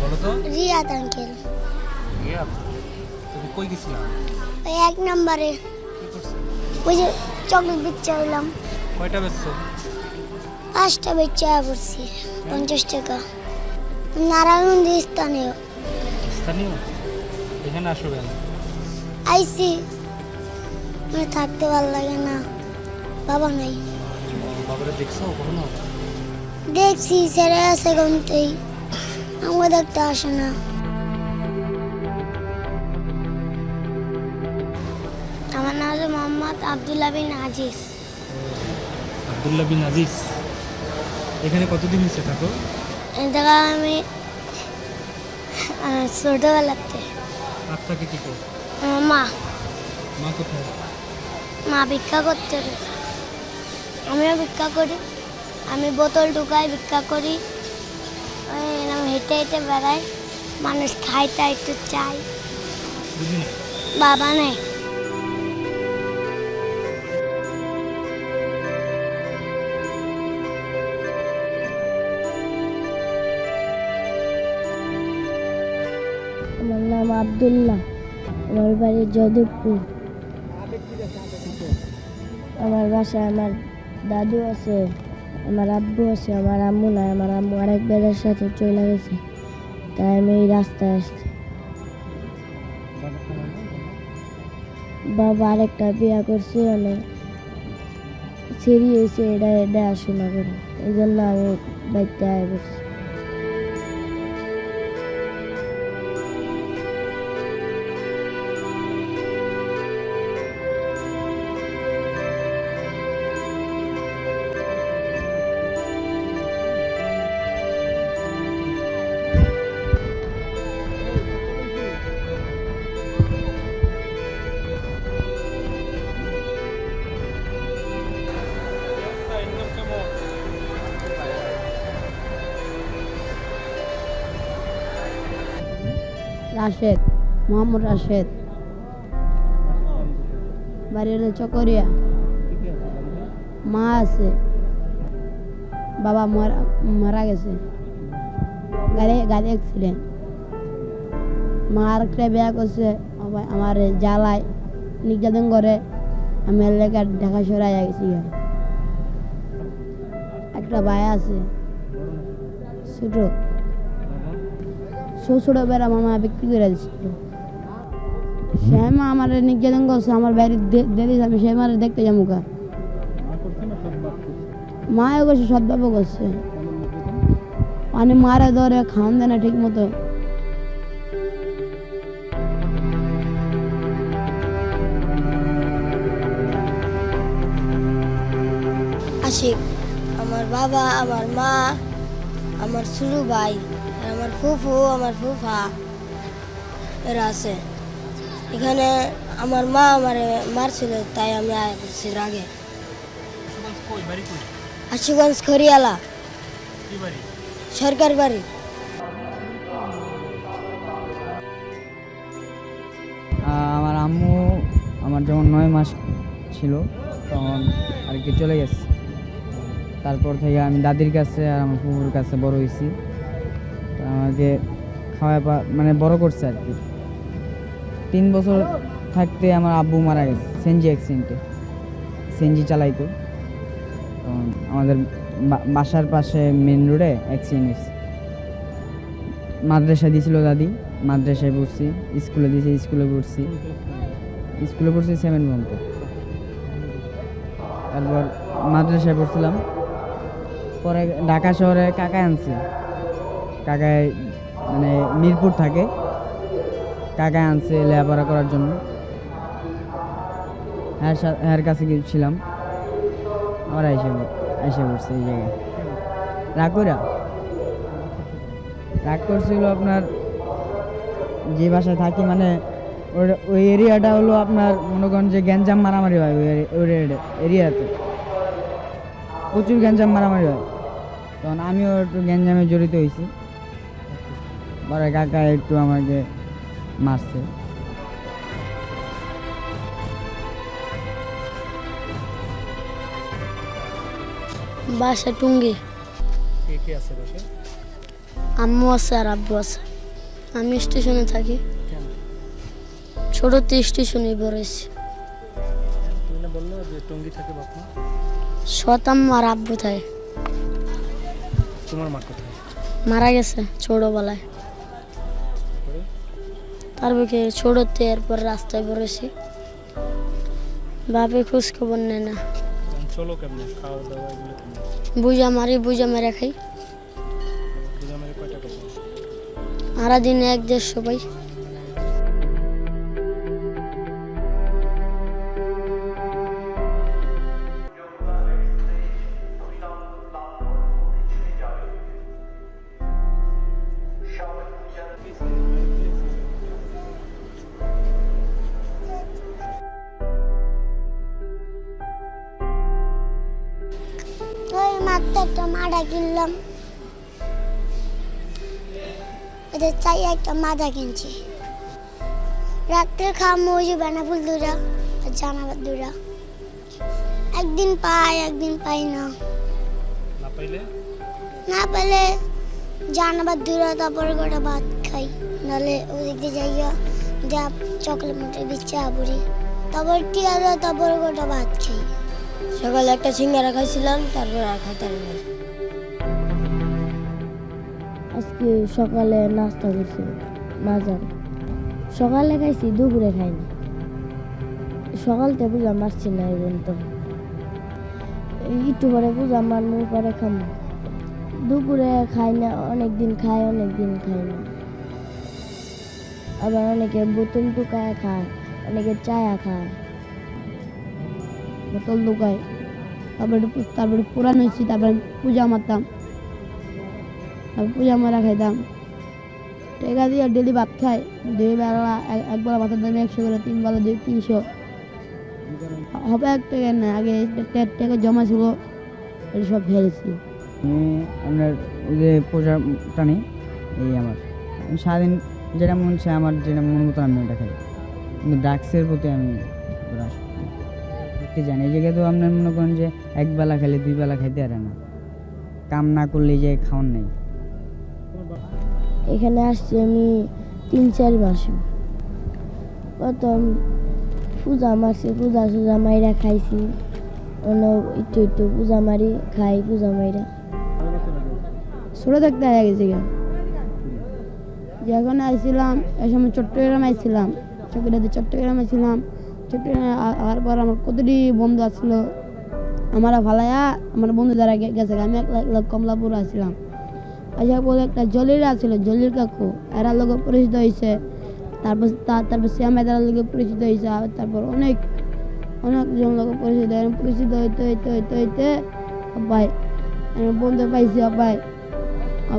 বলো তো রিয়াদ আঙ্কেল। রিয়া তুমি কই গেছিলা? ওই এক নম্বরে। ওই যে চকলেট হইলাম কয়টা বেচছো? পাঁচটা বেচা পড়ছি পঞ্চাশ টাকা। নারায়ণগঞ্জ স্থানীয়। স্থানীয়? এখানে আসো কেন? আইসি মানে থাকতে ভালো লাগে না। বাবা নাই। বাবারে দেখছ কখনো? দেখছি ছেড়ে আছে ঘন্টেই আমাকে দেখতে আসে না। আমার নাম হচ্ছে মোহাম্মদ আবদুল্লাহ বিন আজিজ। আবদুল্লাহ বিন আজিজ? এখানে কতদিন হচ্ছে থাকো আমি ছোটবেলাতে। আপনাকে কি করো? মা। মা কোথায়? মা ভিক্ষা করতে আমিও ভিক্ষা করি। আমি বোতল ঢুকাই ভিক্ষা করি। হেঁটে হেঁটে বেড়াই। মানুষ খাই তাই একটু চাই বাবা নেই। আমার নাম আব্দুল্লাহ। আমার বাড়ি যাদবপুর। আমার বাসায় আমার দাদু আছে। আমার আব্বু আছে, আমার আম্মু নাই, আমার আম্মু আরেক বেদের সাথে চলে গেছে। তাই আমি এই রাস্তায় আসছি। বাবা আরেকটা বিয়া করছে মানে ছেড়ি হয়েছে এটা দেখাশোনা করে। এই জন্য আমি বাড়িতে আয় করছি রাশেদ, মোহাম্মদ রাশেদ। বাড়ি হলো চকরিয়া। মা আছে। বাবা মারা মারা গেছে। গাড়ি গাড়ি অ্যাক্সিডেন্ট মা আরেকটা বিয়া করছে। আমার জ্বালায় নির্যাতন করে। আমি এলাকার ঢাকা সরাই গেছি একটা ভাই আছে। ছোট। শ্বশুর বেড়া আমার মা বিক্রি করে দিচ্ছিল সে মা আমার নির্যাতন করছে, আমার বাইরে দেরি আমি সে মারে দেখতে যাব কা মাও করছে বাবু করছে। পানি মারে ধরে খাওয়ান দেয় না ঠিক মতো আশিক, আমার বাবা, আমার মা, আমার সুলু ভাই। ফুফু আমার ফুফা এরা আছে। এখানে আমার মা আমার মারছিল তাই আমি আগে কই? আশুগঞ্জ খরিয়ালা সরকার বাড়ি। আমার আম্মু আমার যখন নয় মাস ছিল তখন আর কি চলে গেছে। তারপর থেকে আমি দাদির কাছে আর আমার ফুফুর কাছে বড় হয়েছি। আমাকে খাওয়া মানে বড় করছে আর কি। তিন বছর থাকতে আমার আব্বু মারা গেছে, সেনজি অ্যাক্সিডেন্টে সেনজি চালাইতো। আমাদের বাসার পাশে মেন রোডে অ্যাক্সিডেন্ট হয়েছে। মাদ্রাসা দিয়েছিল দাদি, মাদ্রাসায় পড়ছি, স্কুলে দিয়েছি, স্কুলে পড়ছি। স্কুলে পড়ছি সেভেন পর্যন্ত। তারপর মাদ্রাসায় পড়ছিলাম। পরে ঢাকা শহরে কাকা আনছে। কাকায় মানে মিরপুর থাকে। কাকা আনছে লেখাপড়া করার জন্য। হ্যাঁ হ্যার কাছে গিয়েছিলাম। আবার এসে এসে পড়ছে এই জায়গায়। রাকুরা রাগ করছিল আপনার যে বাসায় থাকি মানে ওই এরিয়াটা হলো আপনার মনে করেন যে গ্যাঞ্জাম মারামারি হয় ওই এরি- এরিয়াতে। প্রচুর গ্যাঞ্জাম মারামারি হয়। তখন আমিও একটু গ্যাঞ্জামে জড়িত হয়েছি পরে কাকা একটু আমাকে মারছে। বাসা টুঙ্গি। কে কে আছে বাসায়? আম্মু আছে আর আব্বু আছে। আমি স্টেশনে থাকি। ছোটতে স্টেশনে পড়েছি। তুমি না বলল যে টঙ্গি থাকে বাপ মা শতাম আর আব্বু থাকে। তোমার মা কোথায়? মারা গেছে ছোটবেলায়। তারপরে ছোটতে এরপর রাস্তায় পড়েছি। বাপে খোঁজ খবর নেয় না। চলো কেমনে খাওয়া দাওয়া এগুলো বুঝা মারি বুঝা মেরে খাই। বুঝা মেরে পাও? দিনে এক দেড়শো পাই। কিনলাম এদের চাই একটা মাদা কিনছি। রাত্রে খাওয়া ওই যে বেনাফুল দুরা আর জানাবার দুরা একদিন পাই একদিন পাই না। না পেলে জানাবার দুরা তারপরে গোটা ভাত খাই। নাহলে ওদিক দিয়ে যাইয়া যা চকলেট মুটে দিচ্ছে আবুরি। তারপর টিয়ালো তারপরে গোটা ভাত খাই। সকালে একটা সিঙ্গারা খাইছিলাম তারপর আর খাইতে পারি না সকালে নাস্তা করছি। বাজার। সকালে খাইছি, দুপুরে খাইনি। সকালতে পূজা মারছি না জন্য তো একটু পরে পূজা মারমু পরে খাম। দুপুরে খাই না অনেক দিন খাই অনেক দিন খাই না। আবার অনেকে বোতল টুকায় খায়, অনেকে চায়া খায়। বোতল টুকায় তারপরে তারপরে পুরান হয়েছি, তারপরে পূজা মারতাম। পূজা মারা খাইতাম টেকা দিয়ে ডেলি ভাত খাই দুই বেলা এক- এক বেলা ভাতের দাম একশো করে তিন বেলা দুই তিনশো। হবে এক টাকা না আগে টাকা জমা ছিল এটা সব ফেলেছি আমি আপনার যে পূজা টানি, এই আমার আমি সারাদিন যেটা মন সে আমার যেটা মন মতো আমি ওটা খাই। কিন্তু ড্রাগসের প্রতি আমি আসক্ত। জানি এই জায়গায় তো আপনার মনে করেন যে এক বেলা খেলে দুই বেলা খাইতে পারে না। কাম না করলে যে খাওয়ার নেই। এখানে আসছি আমি তিন, চার মাস। কত পূজা মারছি, পূজা সুজা মাইরা খাইছি। অন্য একটু একটু পূজা মারি, খাই পূজা মাইরা। ছোটো থাকতে হয়ে গেছে গা। যখন আইছিলাম, এই সময় চট্টগ্রাম আইছিলাম। চট্টগ্রামে চট্টগ্রাম আইছিলাম। চট্টগ্রামে আ- আওয়ার পর আমার কতটি বন্ধু আসলো, আমার ভালায়া, আমার বন্ধু যারা গেছে আমি একলা একলা কমলাপুর আসছিলাম। আচ্ছা বলে একটা জলির আছিল জলির কাকু। এরা লোক পরিচিত হয়েছে তারপর তারপর শ্যামা তারা লোক পরিচিত হয়েছে তারপর অনেক অনেকজন লোক পরিচিত পরিচিত হইতে হইতে হইতে হইতে ভাই বন্ধু পাইছি ভাই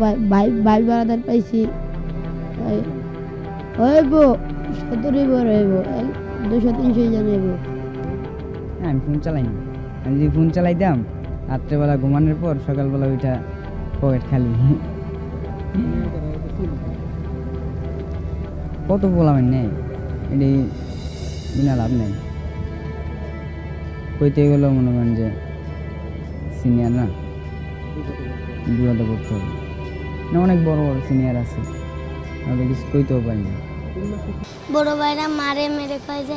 ভাই ভাই ভাই বারাদার পাইছি। হইব সতেরো বড় হইব। দুশো তিনশো জন হইব। আমি ফোন চালাই আমি যদি ফোন চালাইতাম, রাত্রেবেলা ঘুমানোর পর সকালবেলা ওইটা পকেট খালি। কত বলামেন নেই? এটি বিনা লাভ নেই। কইতে গেলেও মনে করেন যে সিনিয়র না বিপদে পড়তে হবে। না অনেক বড় বড় সিনিয়র আছে। আমাদের কিছু কইতেও পারি না। বড় ভাইরা মারে মেরে খায় যে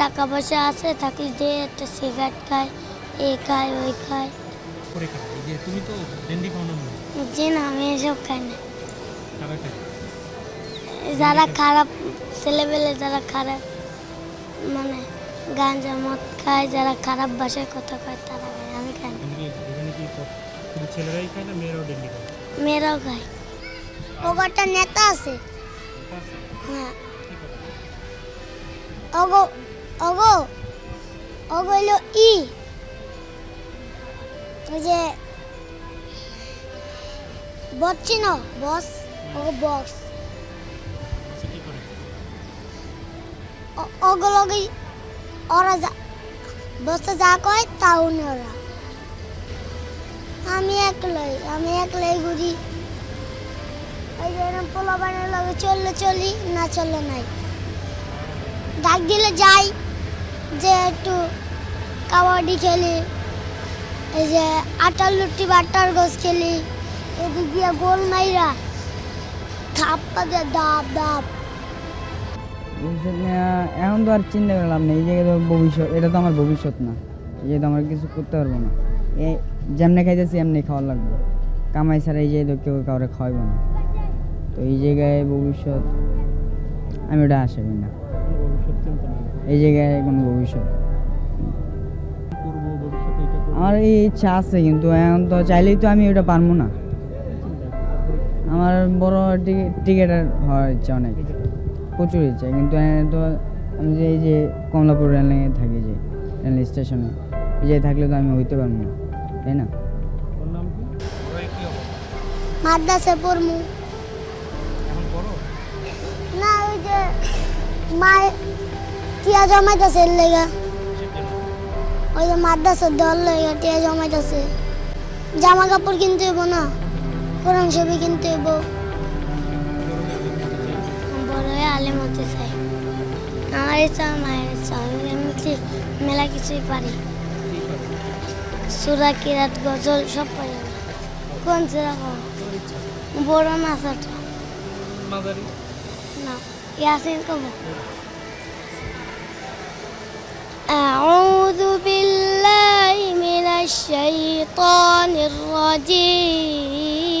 টাকা পয়সা আছে থাকলে যে একটা সিগারেট খায় এ খায় ওই খায়। তুমি তো না যে না আমি এসব খাই না যারা খারাপ ছেলেবেলে যারা খারাপ মানে গাঁজা মদ খায় যারা খারাপ ভাষায় কথা কয় তারা খায় আমি খাই ছেলেরাই খায় না মেয়েরাও ডেন্ডি খায়? মেয়েরাও খায়। ওগরটা নেতা আছে। হ্যাঁ? অগো অগো অগো হইল ই। যে বস চিনো বস। করে অ- অগলগে, ওরা যা, বসে যা কয় তা উনি ওরা। আমি একলাই আমি একলাই ঘুরি। ওই যে এরকম পোলা বানের লগে চললে চলি, না চললে নাই। ডাক দিলে যাই, যে একটু কাবাডি খেলি, এই যে আটার লুটি বাটার গোস খেলি। এদিক দিয়ে গোল মাইরা। থাপ্পা দিয়ে দাব দাব এখন তো আর চিন্তা করে লাভ নেই এই জায়গায় তো ভবিষ্যৎ এটা তো আমার ভবিষ্যৎ না। এই জায়গায় তো আমার কিছু করতে পারব না। এ যেমনি খাইতেছি এমনি খাওয়া লাগবে। কামাই ছাড়া এই জায়গায় তো কেউ কাউরে খাওয়াইবো না। তো এই জায়গায় ভবিষ্যৎ আমি ওটা আশা করি না। এই জায়গায় কোনো ভবিষ্যৎ। করব ভবিষ্যতে এটা করব। আমার এই ইচ্ছা আছে কিন্তু এখন তো চাইলেই তো আমি ওটা পারব না। আমার বড় টিকিটার হওয়ার ইচ্ছা অনেক। প্রচুর ইচ্ছা কিন্তু তো আমি যে এই যে কমলাপুর রেল লাইনে থাকি যে রেল স্টেশনে এই যে থাকলে তো আমি হইতে পারব না তাই না? মাদ্রাসে পড়মু না ওই যে মা টিয়া জমাইতেছে এর লেগা। ওই যে মাদ্রাসে দল লেগা টিয়া জমাইতেছে। জামা কাপড় কিনতে হইব না। কোরআন ছবি কিনতে হইব বড় হয়ে আলেম হতে চাই আমার ইচ্ছা মায়ের ইচ্ছা আমি এমনিতে মেলা কিছুই পারি সুরা কিরাত গজল সব পারি আমি। কোন সুরা পাবো? বড় নাচাটা মাদারি না ইয়াসিন কব أعوذ بالله من الشيطان الرجيم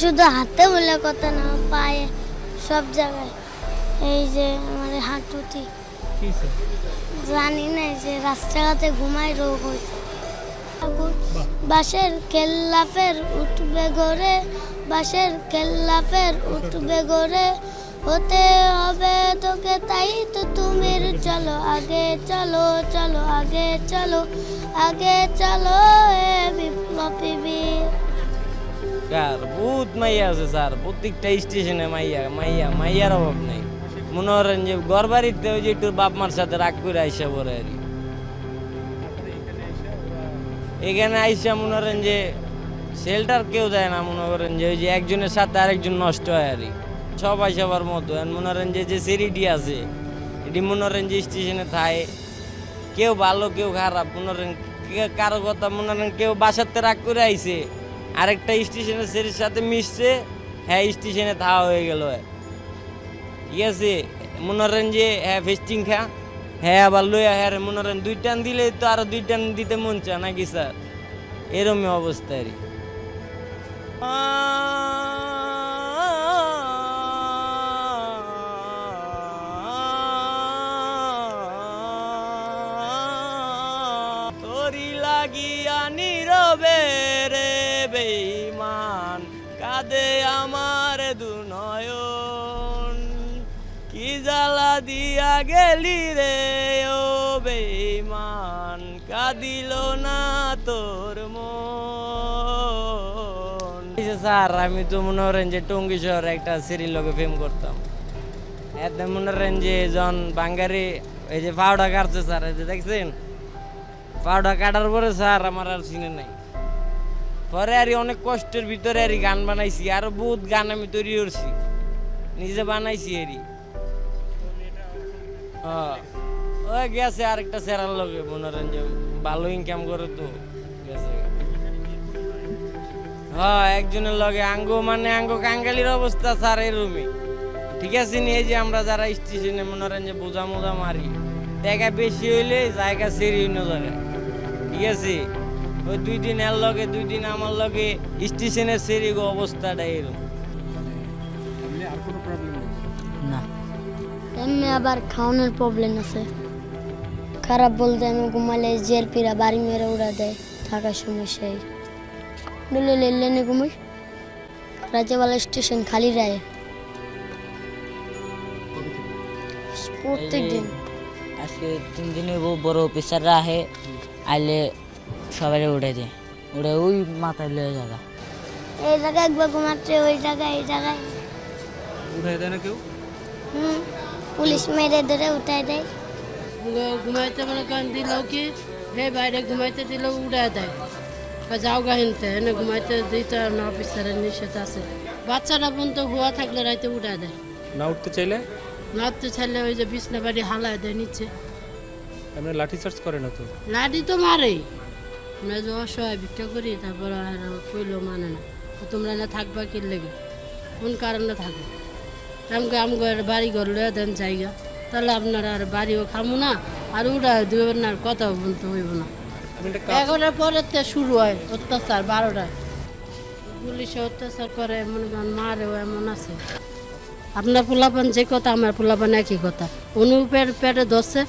শুধু হাতে বলে কথা না পায়ে সব জায়গায়। এই যে আমার হাঁটুতে জানি না যে রাস্তাঘাটে ঘুমাই রোগ হয়েছে। বাসের কেল্লাফের উঠবে গড়ে বাসের কেল্লাফের উঠবে গড়ে হতে হবে তোকে তাই তো তুমি। চলো আগে চলো চলো আগে চলো আগে চলো এ বিপ্লবী। কার বহুত মাইয়া আছে স্যার, প্রত্যেকটা স্টেশনে মাইয়া মাইয়া, মাইয়ার অভাব নাই। মনে করেন যে ঘর বাড়িতে ওই যে একটু বাপ মার সাথে রাগ করে আইসা পরে আর এখানে আইসা মনে করেন যে সেলটার কেউ যায় না মনে করেন যে, ওই যে একজনের সাথে আরেকজন নষ্ট হয় আর কি। সবাই সবার মতো মনে করেন যে যে সেরিটি আছে, এটি মনে করেন যে স্টেশনে থাকে। কেউ ভালো, কেউ খারাপ মনে করেন কারও কথা মনে করেন কেউ বাসাতে রাগ করে আইছে আরেকটা স্টেশনের সেরির সাথে মিশছে। হ্যাঁ স্টেশনে থাওয়া হয়ে গেল। ঠিক আছে? মনে করেন যে হ্যাঁ ফেস্টিং খা। হ্যাঁ আবার লইয়া হ্যাঁ মনে করেন দুই টান দিলে তো আরও দুই টান দিতে মন চায় নাকি, স্যার? এরমই অবস্থা আর। তোরি লাগিয়া নীরবে কাঁদে আমার দুনয়ন। কি জ্বালা দিয়া গেলি রে, ও বেইমান কাঁদিল না তোর মন। স্যার, আমি তো মনে করেন যে টঙ্গি শহরে একটা সিরির লোকে ফেম করতাম। এতে মনে করেন যে জন বাঙ্গারি, এই যে পাউডা কাটছে স্যার, এই যে দেখছেন? পাউডা কাটার পরে স্যার আমার আর চিনে নাই। পরে আর অনেক কষ্টের ভিতরে আর গান বানাইছি, আরও বহুত গান আমি তৈরি করছি। নিজে বানাইছি এরি ওই গেছে আরেকটা সেরার লগে মনে যে ভালো ইনকাম করে তো, গেছে। হ্যাঁ একজনের লগে আঙ্গো মানে আঙ্গো কাঙ্গালির অবস্থা স্যার এরমই ঠিক আছে নি যে আমরা যারা স্টেশনে মনে করেন বোঝা মোজা মারি। টাকা বেশি হইলে জায়গা সেরি অন্য জায়গায়। ঠিক আছে? ওই দুই দিন এর লগে দুই দিন আমার লগে স্টেশনের সেরি অবস্থাটা এরকম। এমনি আর কোনো প্রবলেম না। এমনি আবার খাওয়ানোর প্রবলেম আছে। খারাপ বলতে আমি ঘুমালে জেল পিরা বাড়ি মেরে উড়া দেয় থাকার সমস্যাই ডুলে লেনে ঘুমাই। রাজ্যবালা স্টেশন খালি রায়। প্রত্যেক দিন আজকে তিন দিন বড় অফিসাররা আহে আইলে সবাই উঠে দেয় উঠে ওই মাথায় লয়ে যাবে এই জায়গায় একবার ঘুমাচ্ছে ওই জায়গায় এই জায়গায়। উঠাই দেয় না কেউ? হুম পুলিশ মেরে ধরে উঠাই দেয়। ঘুমাইতে মনে করেন দিল কি? হে বাইরে ঘুমাইতে দিল উড়ায় দেয়। বা যাও গা হিনতে এনে ঘুমাইতে দিতে না অফিসারের নিষেধ আছে। বাচ্চারা পর্যন্ত হুয়া থাকলে রাইতে উড়ায় দেয়। না উঠতে চাইলে? নাচতে চাইলে ওই যে বিছনা বাড়ি হালায় দেয় নিচে। এমনি লাঠি চার্জ করে না তো? লাডি তো মারেই। আমরা যে অসহায় ভিক্ষা করি তারপর আর কইলো মানে না। তোমরা না থাকবা কি লেগে? কোন কারণে থাকবে আমাকে আমগর বাড়ি ঘর লয়ে দেন জায়গা। তাহলে আপনারা আর বাড়িও খামু না আর উড়া দুবেন না আর কথাও বলতে হইব না। এগারোটার পরে তো শুরু হয় অত্যাচার বারোটায়। পুলিশে অত্যাচার করে মনে করেন মারেও এমন আছে। আপনার পোলাপান যে কথা আমার পোলাপান একই কথা। পেট পেটে ধরছে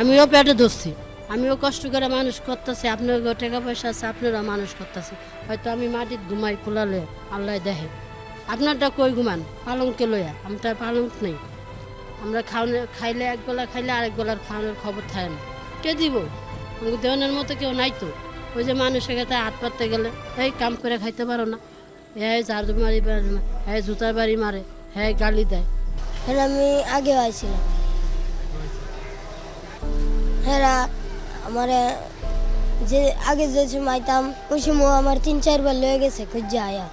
আমিও পেটে ধরছি। আমিও কষ্ট করে মানুষ করতেছি আপনার টাকা পয়সা আছে আপনারা মানুষ করতেছে। হয়তো আমি মাটির ঘুমাই পোলালে আল্লাহ দেখে। আপনারটা কই ঘুমান? পালংকে লইয়া। আমটা পালঙ্ক নেই। আমরা খাওয়ানো, খাইলে এক বেলা খাইলে আরেক বেলার খাওয়ানোর খবর থাকে না। কে দিব? আমাকে দেওয়ানোর মতো কেউ নাই তো। ওই যে মানুষের কাছে হাত পাততে গেলে, এই কাম করে খাইতে পারো না। হ্যাঁ ঝাড়ু মারি পারে না হ্যাঁ জুতার বাড়ি মারে হ্যাঁ গালি দেয়। হ্যাঁ আমি আগে আইছিলাম। হ্যাঁ আমার যে আগে যে সময় আইতাম ওই সময় আমার তিন, চারবার লয়ে গেছে খুঁজে আয়া।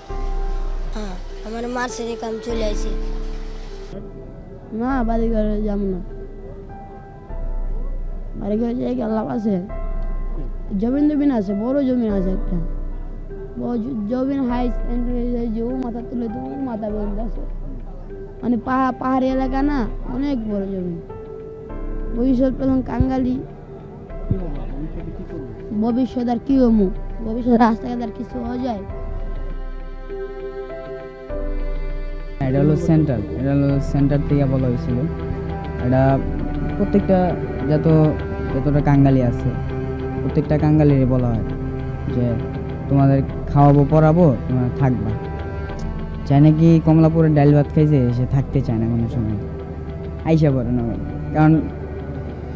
হ্যাঁ আমার মার্চের কাম চলে আসে না বাড়ি ঘরে যাব না। বাড়ি ঘরে যাই লাভ আছে জমিন জমিন আছে, বড় জমিন আছে একটা। জমিন হাই যে মাথা তুলে তো মাথা পর্যন্ত আছে। মানে পাহাড় পাহাড়ি এলাকা না, অনেক বড় জমি ভবিষ্যৎ পেলাম কাঙ্গালি ভবিষ্যৎ আর কি হমু? ভবিষ্যৎ রাস্তাঘাট আর কিছু হয়ে যায়? এটা হলো সেন্টার এটা হলো সেন্টার থেকে বলা হয়েছিল। এটা প্রত্যেকটা যত, যতটা কাঙ্গালি আছে, প্রত্যেকটা কাঙ্গালিরই বলা হয় যে তোমাদের খাওয়াবো, পড়াবো, তোমরা থাকবা। চায় নাকি কমলাপুরে ডাল ভাত খাইছে, সে থাকতে চায় না কোনো সময়। আইসা পড়ে না। কারণ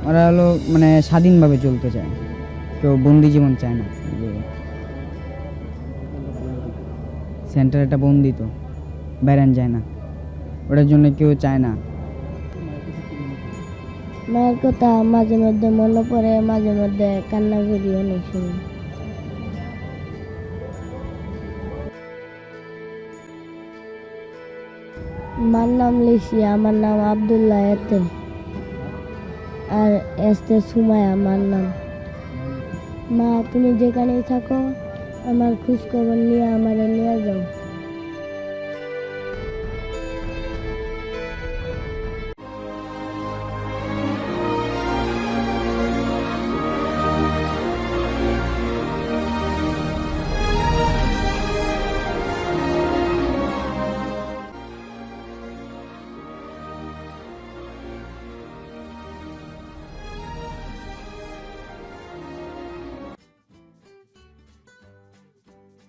ওরা হলো মানে স্বাধীনভাবে চলতে চায়। কেউ বন্দি জীবন চায় না। সেন্টার একটা বন্দি তো বেড়ান যায় না। ওটার জন্য কেউ চায় না। মায়ের কথা মাঝে মধ্যে মনে পড়ে, মাঝে মধ্যে কান্না করি অনেক সময়। মার নাম লিখি আমার নাম আবদুল্লাহ এতে। আর এসতে সুমায়া আমার নাম। মা, তুমি যেখানেই থাকো, আমার খোঁজখবর নিয়ে আমার নিয়ে যাও।